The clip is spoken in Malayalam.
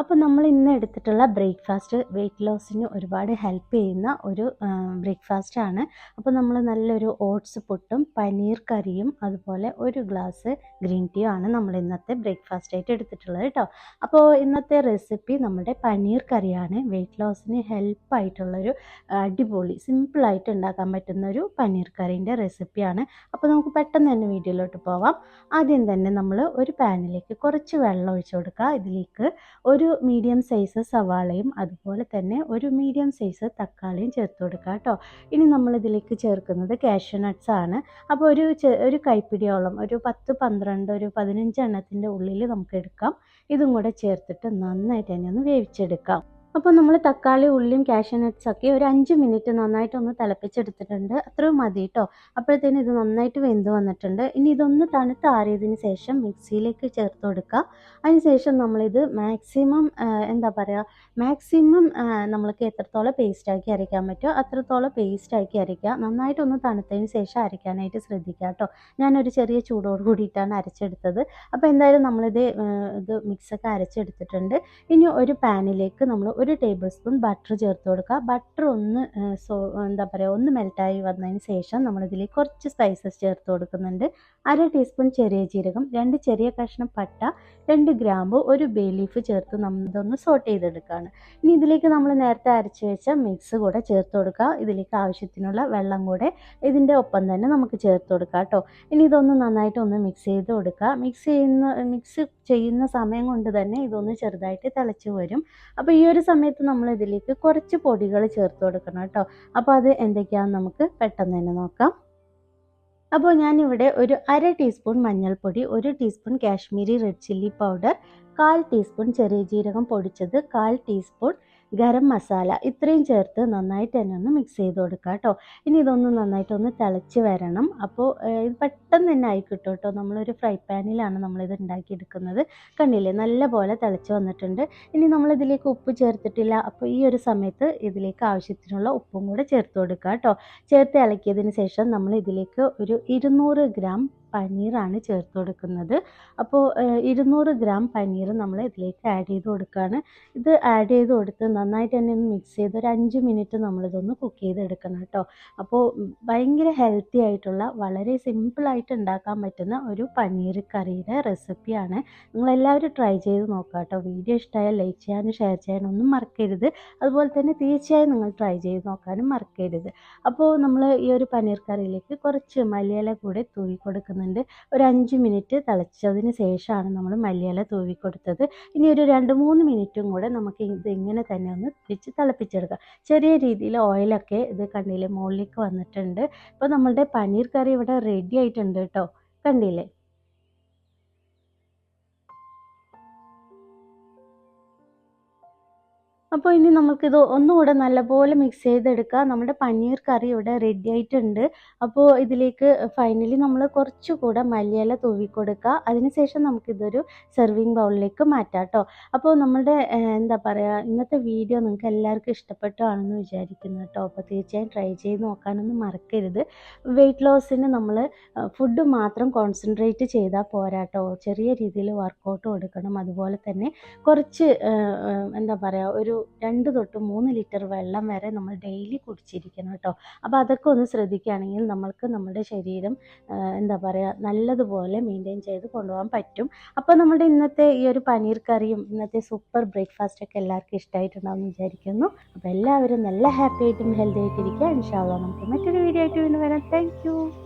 അപ്പോൾ നമ്മൾ ഇന്ന് എടുത്തിട്ടുള്ള ബ്രേക്ക്ഫാസ്റ്റ് വെയിറ്റ് ലോസിന് ഒരുപാട് ഹെൽപ്പ് ചെയ്യുന്ന ഒരു ബ്രേക്ക്ഫാസ്റ്റ് ആണ്. അപ്പോൾ നമ്മൾ നല്ലൊരു ഓട്സ് പുട്ടും പനീർ കറിയും അതുപോലെ ഒരു ഗ്ലാസ് ഗ്രീൻ ടീയും ആണ് നമ്മൾ ഇന്നത്തെ ബ്രേക്ക്ഫാസ്റ്റ് ആയിട്ട് എടുത്തിട്ടുള്ളത് കേട്ടോ അപ്പോൾ ഇന്നത്തെ റെസിപ്പി നമ്മുടെ പനീർ കറിയാണ്. വെയിറ്റ് ലോസിന് ഹെൽപ്പായിട്ടുള്ളൊരു അടിപൊളി സിമ്പിളായിട്ട് ഉണ്ടാക്കാൻ പറ്റുന്ന ഒരു പനീർ കറീന്റെ റെസിപ്പിയാണ് അപ്പോൾ നമുക്ക് പെട്ടെന്ന് തന്നെ വീഡിയോയിലോട്ട് പോവാം. ആദ്യം തന്നെ നമ്മൾ ഒരു പാനിലേക്ക് കുറച്ച് വെള്ളം ഒഴിച്ചു കൊടുക്കുക. ഇതിലേക്ക് ഒരു മീഡിയം സൈസ് സവാളയും അതുപോലെ തന്നെ ഒരു മീഡിയം സൈസ് തക്കാളിയും ചേർത്ത് കൊടുക്കുക കേട്ടോ. ഇനി നമ്മൾ ഇതിലേക്ക് ചേർക്കുന്നത് കാഷ്യൂ നട്ട്സ് ആണ്. അപ്പോൾ ഒരു ഒരു കൈപ്പിടിയോളം ഒരു പത്ത് പന്ത്രണ്ട് ഒരു പതിനഞ്ച് എണ്ണത്തിന്റെ ഉള്ളിൽ നമുക്ക് എടുക്കാം. ഇതും കൂടെ ചേർത്തിട്ട് നന്നായിട്ട് തന്നെ ഒന്ന് വേവിച്ചെടുക്കാം. അപ്പോൾ നമ്മൾ തക്കാളി ഉള്ളിയും കാഷ്യൂ നട്ട്സ് ഒക്കെ ഒരു അഞ്ച് മിനിറ്റ് നന്നായിട്ടൊന്ന് തിളപ്പിച്ചെടുത്തിട്ടുണ്ട്. അത്രയും മതി കേട്ടോ അപ്പോഴത്തേനും ഇത് നന്നായിട്ട് വെന്ത് വന്നിട്ടുണ്ട്. ഇനി ഇതൊന്ന് തണുത്ത് ആറിയതിന് ശേഷം മിക്സിയിലേക്ക് ചേർത്ത് കൊടുക്കുക. അതിനുശേഷം നമ്മളിത് മാക്സിമം എന്താ പറയുക മാക്സിമം നമ്മൾക്ക് എത്രത്തോളം പേസ്റ്റാക്കി അരയ്ക്കാൻ പറ്റുമോ അത്രത്തോളം പേസ്റ്റാക്കി അരയ്ക്കുക. നന്നായിട്ടൊന്ന് തണുത്തതിന് ശേഷം അരയ്ക്കാനായിട്ട് ശ്രദ്ധിക്കുക കേട്ടോ ഞാനൊരു ചെറിയ ചൂടോട് കൂടിയിട്ടാണ് അരച്ചെടുത്തത്. അപ്പോൾ എന്തായാലും നമ്മളിത് ഇത് മിക്സൊക്കെ അരച്ചെടുത്തിട്ടുണ്ട്. ഇനി ഒരു പാനിലേക്ക് നമ്മൾ ഒരു ടേബിൾ സ്പൂൺ ബട്ടർ ചേർത്ത് കൊടുക്കുക. ബട്ടർ ഒന്ന് സോ എന്താ പറയുക ഒന്ന് മെൽറ്റായി വന്നതിന് ശേഷം നമ്മളിതിലേക്ക് കുറച്ച് സ്പൈസസ് ചേർത്ത് കൊടുക്കുന്നുണ്ട്. അര ടീസ്പൂൺ ചെറിയ ജീരകം രണ്ട് ചെറിയ കഷ്ണം പട്ട രണ്ട് ഗ്രാമ്പു ഒരു ബേ ലീഫ് ചേർത്ത് നമ്മൾ ഇതൊന്ന് സോട്ട് ചെയ്തെടുക്കുകയാണ്. ഇനി ഇതിലേക്ക് നമ്മൾ നേരത്തെ അരച്ച് വെച്ച മിക്സ് കൂടെ ചേർത്ത് കൊടുക്കുക. ഇതിലേക്ക് ആവശ്യത്തിനുള്ള വെള്ളം കൂടെ ഇതിന്റെ ഒപ്പം തന്നെ നമുക്ക് ചേർത്ത് കൊടുക്കാം കേട്ടോ. ഇനി ഇതൊന്ന് നന്നായിട്ട് ഒന്ന് മിക്സ് ചെയ്ത് കൊടുക്കുക. മിക്സ് ചെയ്യുന്ന മിക്സ് ചെയ്യുന്ന സമയം കൊണ്ട് തന്നെ ഇതൊന്ന് ചെറുതായിട്ട് തിളച്ച് വരും. അപ്പോൾ ഈ ഒരു സമയത്ത് നമ്മൾ ഇതിലേക്ക് കുറച്ച് പൊടികൾ ചേർത്ത് കൊടുക്കണം കേട്ടോ. അപ്പോൾ അത് എന്തൊക്കെയാണെന്ന് നമുക്ക് പെട്ടെന്ന് തന്നെ നോക്കാം. അപ്പോൾ ഞാനിവിടെ ഒരു അര ടീസ്പൂൺ മഞ്ഞൾപ്പൊടി ഒരു teaspoon Kashmiri red chilli powder കാൽ ടീസ്പൂൺ ചെറിയ ജീരകം പൊടിച്ചത് കാൽ ടീസ്പൂൺ ഗരം മസാല ഇത്രയും ചേർത്ത് നന്നായിട്ട് തന്നെ ഒന്ന് മിക്സ് ചെയ്ത് കൊടുക്കുക കേട്ടോ. ഇനി ഇതൊന്ന് നന്നായിട്ടൊന്ന് തിളച്ച് വരണം. അപ്പോൾ ഇത് പെട്ടെന്ന് തന്നെ ആയിക്കിട്ടും കേട്ടോ നമ്മളൊരു ഫ്രൈ പാനിലാണ് നമ്മളിത് ഉണ്ടാക്കിയെടുക്കുന്നത്. കണ്ടില്ലേ? നല്ല പോലെ തിളച്ച് വന്നിട്ടുണ്ട്. ഇനി നമ്മളിതിലേക്ക് ഉപ്പ് ചേർത്തിട്ടില്ല. അപ്പോൾ ഈ ഒരു സമയത്ത് ഇതിലേക്ക് ആവശ്യത്തിനുള്ള ഉപ്പും കൂടെ ചേർത്ത് കൊടുക്കുക കേട്ടോ. ചേർത്ത് ഇളക്കിയതിന് ശേഷം നമ്മൾ ഇതിലേക്ക് ഒരു ഇരുന്നൂറ് ഗ്രാം പനീറാണ് ചേർത്ത് കൊടുക്കുന്നത്. അപ്പോൾ ഇരുന്നൂറ് ഗ്രാം പനീർ നമ്മൾ ഇതിലേക്ക് ആഡ് ചെയ്ത് കൊടുക്കുകയാണ്. ഇത് ആഡ് ചെയ്ത് കൊടുത്ത് നന്നായിട്ട് തന്നെ ഒന്ന് മിക്സ് ചെയ്ത് ഒരു അഞ്ച് മിനിറ്റ് നമ്മളിതൊന്ന് കുക്ക് ചെയ്തെടുക്കണം കേട്ടോ. അപ്പോൾ ഭയങ്കര ഹെൽത്തി ആയിട്ടുള്ള വളരെ സിമ്പിളായിട്ട് ഉണ്ടാക്കാൻ പറ്റുന്ന ഒരു പനീർ കറിയുടെ റെസിപ്പിയാണ് നിങ്ങളെല്ലാവരും ട്രൈ ചെയ്ത് നോക്കുക കേട്ടോ. വീഡിയോ ഇഷ്ടമായാൽ ലൈക്ക് ചെയ്യാനും ഷെയർ ചെയ്യാനും ഒന്നും മറക്കരുത്. അതുപോലെ തന്നെ തീർച്ചയായും നിങ്ങൾ ട്രൈ ചെയ്ത് നോക്കാനും മറക്കരുത്. അപ്പോൾ നമ്മൾ ഈ ഒരു പനീർ കറിയിലേക്ക് കുറച്ച് മല്ലിയില കൂടെ തൂവി കൊടുക്കുന്നുണ്ട് ഒരു അഞ്ച് മിനിറ്റ് തിളച്ചതിന് ശേഷമാണ് നമ്മൾ മല്ലിയില തൂവി കൊടുത്തത് ഇനി ഒരു രണ്ട് മൂന്ന് മിനിറ്റും കൂടെ നമുക്ക് ഇത് ഇങ്ങനെ തന്നെ ഒന്ന് തിരിച്ച് തിളപ്പിച്ചെടുക്കാം. ചെറിയ രീതിയിൽ ഓയിലൊക്കെ ഇത് കണ്ടില്ലേ മുകളിലേക്ക് വന്നിട്ടുണ്ട്. ഇപ്പോൾ നമ്മളുടെ പനീർ കറി ഇവിടെ റെഡി ആയിട്ടുണ്ട് കേട്ടോ. കണ്ടില്ലേ? അപ്പോൾ ഇനി നമുക്കിത് ഒന്നുകൂടെ നല്ലപോലെ മിക്സ് ചെയ്തെടുക്കുക നമ്മുടെ പനീർ കറി ഇവിടെ റെഡി ആയിട്ടുണ്ട്. അപ്പോൾ ഇതിലേക്ക് ഫൈനലി നമ്മൾ കുറച്ചുകൂടെ മല്ലിയില തൂവി കൊടുക്കുക അതിനുശേഷം നമുക്കിതൊരു സെർവിങ് ബൗളിലേക്ക് മാറ്റാം കേട്ടോ അപ്പോൾ നമ്മുടെ എന്താ പറയുക ഇന്നത്തെ വീഡിയോ നിങ്ങൾക്ക് എല്ലാവർക്കും ഇഷ്ടപ്പെട്ടാണെന്ന് വിചാരിക്കുന്നു കേട്ടോ അപ്പോൾ തീർച്ചയായും ട്രൈ ചെയ്ത് നോക്കാനൊന്നും മറക്കരുത്. വെയിറ്റ് ലോസിന് നമ്മൾ ഫുഡ് മാത്രം കോൺസെൻട്രേറ്റ് ചെയ്താൽ പോരാട്ടോ ചെറിയ രീതിയിൽ വർക്കൗട്ട് കൊടുക്കണം. അതുപോലെ തന്നെ കുറച്ച് എന്താ പറയുക ഒരു രണ്ട് തൊട്ട് മൂന്ന് ലിറ്റർ വെള്ളം വരെ നമ്മൾ ഡെയിലി കുടിച്ചിരിക്കണം കേട്ടോ അപ്പോൾ അതൊക്കെ ഒന്ന് ശ്രദ്ധിക്കുകയാണെങ്കിൽ നമ്മൾക്ക് നമ്മുടെ ശരീരം എന്താ പറയുക നല്ലതുപോലെ മെയിന്റെയിൻ ചെയ്ത് കൊണ്ടുപോകാൻ പറ്റും. അപ്പോൾ നമ്മുടെ ഇന്നത്തെ ഈ ഒരു പനീർ കറിയും ഇന്നത്തെ സൂപ്പർ ബ്രേക്ക്ഫാസ്റ്റ് ഒക്കെ എല്ലാവർക്കും ഇഷ്ടമായിട്ടുണ്ടാവും വിചാരിക്കുന്നു. അപ്പോൾ എല്ലാവരും നല്ല ഹാപ്പി ആയിട്ടും ഹെൽത്തി ആയിട്ടിരിക്കുക. ഇൻഷാല്ല നമുക്ക് മറ്റൊരു വീഡിയോ ആയിട്ട് വീണ്ടും വരാം. താങ്ക്